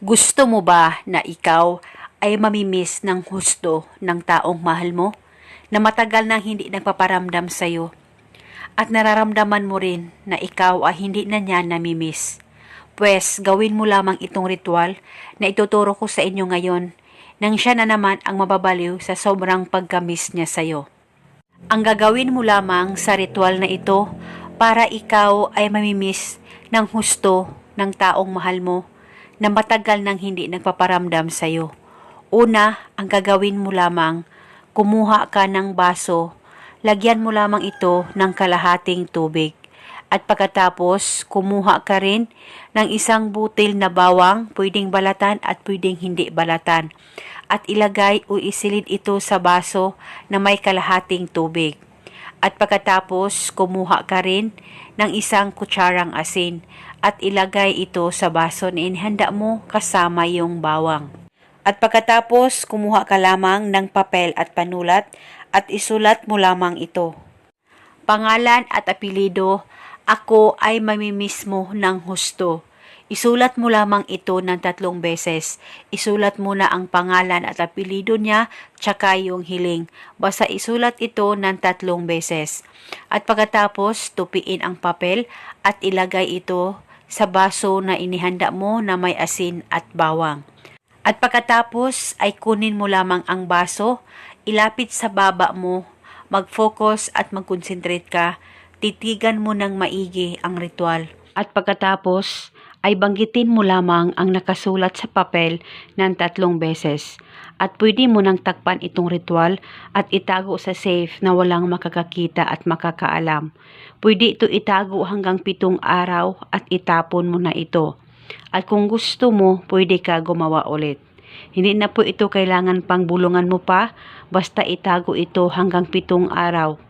Gusto mo ba na ikaw ay mamimiss ng husto ng taong mahal mo na matagal nang hindi nagpaparamdam sa'yo at nararamdaman mo rin na ikaw ay hindi na niya namimiss? Pwes gawin mo lamang itong ritual na ituturo ko sa inyo ngayon nang siya na naman ang mababaliw sa sobrang pagkamis niya sa'yo. Ang gagawin mo lamang sa ritual na ito para ikaw ay mamimiss ng husto ng taong mahal mo na matagal nang hindi nagpaparamdam sa iyo. Una, ang gagawin mo lamang, kumuha ka ng baso, lagyan mo lamang ito ng kalahating tubig. At pagkatapos, kumuha ka rin ng isang butil na bawang, pwedeng balatan at pwedeng hindi balatan. At ilagay o isilid ito sa baso na may kalahating tubig. At pagkatapos, kumuha ka rin ng isang kutsarang asin at ilagay ito sa baso na inihanda mo kasama yung bawang. At pagkatapos, kumuha ka lamang ng papel at panulat at isulat mo lamang ito. Pangalan at apelido, ako ay mamimiss mo ng husto. Isulat mo lamang ito ng tatlong beses. Isulat mo na ang pangalan at apelido niya, tsaka yung hiling. Basta isulat ito ng tatlong beses. At pagkatapos, tupiin ang papel at ilagay ito sa baso na inihanda mo na may asin at bawang. At pagkatapos ay kunin mo lamang ang baso, ilapit sa baba mo, mag-focus at mag-concentrate ka, titigan mo ng maigi ang ritual. At pagkatapos ay banggitin mo lamang ang nakasulat sa papel ng tatlong beses. At pwede mo nang takpan itong ritual at itago sa safe na walang makakakita at makakaalam. Pwede ito itago hanggang pitong araw at itapon mo na ito. At kung gusto mo, pwede ka gumawa ulit. Hindi na po ito kailangan pang bulungan mo pa, basta itago ito hanggang pitong araw.